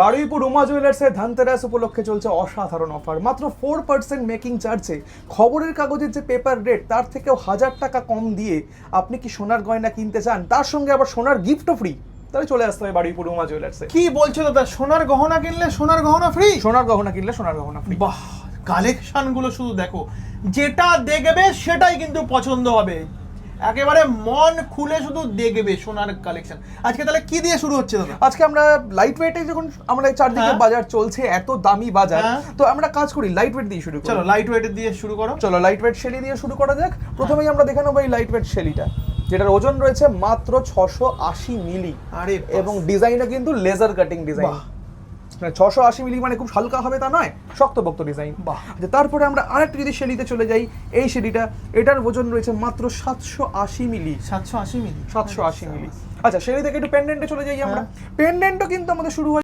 বারুইপুর উমা জুয়েলার্সের ধানতেরাস উপলক্ষে চলছে অসাধারণ অফার মাত্র ফোর পার্সেন্ট মেকিং চার্জে খবরের কাগজের যে পেপার রেট তার থেকেও হাজার টাকা কম দিয়ে আপনি কি সোনার গয়না কিনতে চান? তার সঙ্গে আবার সোনার গিফটও ফ্রি তাহলে চলে আসতে হবে বারুইপুর উমা জুয়েলার্সে কি বলছো দাদা? সোনার গহনা কিনলে সোনার গহনা ফ্রি সোনার গহনা কিনলে সোনার গহনা ফ্রি বাহ কালেকশনগুলো শুধু দেখো। যেটা দেখবে সেটাই কিন্তু পছন্দ হবে। একেবারে মন খুলে শুধু দেখবে সোনার কালেকশন আজকে তাহলে কি দিয়ে শুরু হচ্ছে দাদা? আজকে আমরা লাইট ওয়েটে যখন আমরা চারদিকে হ্যাঁ। বাজার চলছে এত দামি বাজার হ্যাঁ। তো আমরা কাজ করি লাইট ওয়েট দিয়ে শুরু করি। চলো লাইট ওয়েটের দিয়ে শুরু করো। চলো লাইট ওয়েট শেলি দিয়ে শুরু করা যাক। প্রথমেই আমরা দেখে নেব এই লাইট ওয়েট শেলিটা যেটার ওজন রয়েছে মাত্র ছশো আশি মিলি আরে এবং ডিজাইনটা কিন্তু লেজার কাটিং ডিজাইন। ছশো আশি মিলি মানে খুব হালকা হবে তা নয় শক্তপোক্ত ডিজাইন বাহ। আচ্ছা তারপরে আমরা আরেকটা যদি শেলিতে চলে যাই এই শেলিটা এটার ওজন রয়েছে মাত্র সাতশো আশি মিলি। সাতশো আশি মিলি। সাতশো আশি মিলি। আচ্ছা। শেলি থেকে একটু পেন্ডেন্টে চলে যাই আমরা। হ্যাঁ। পেন্ডেন্টও কিন্তু আমাদের শুরু হয়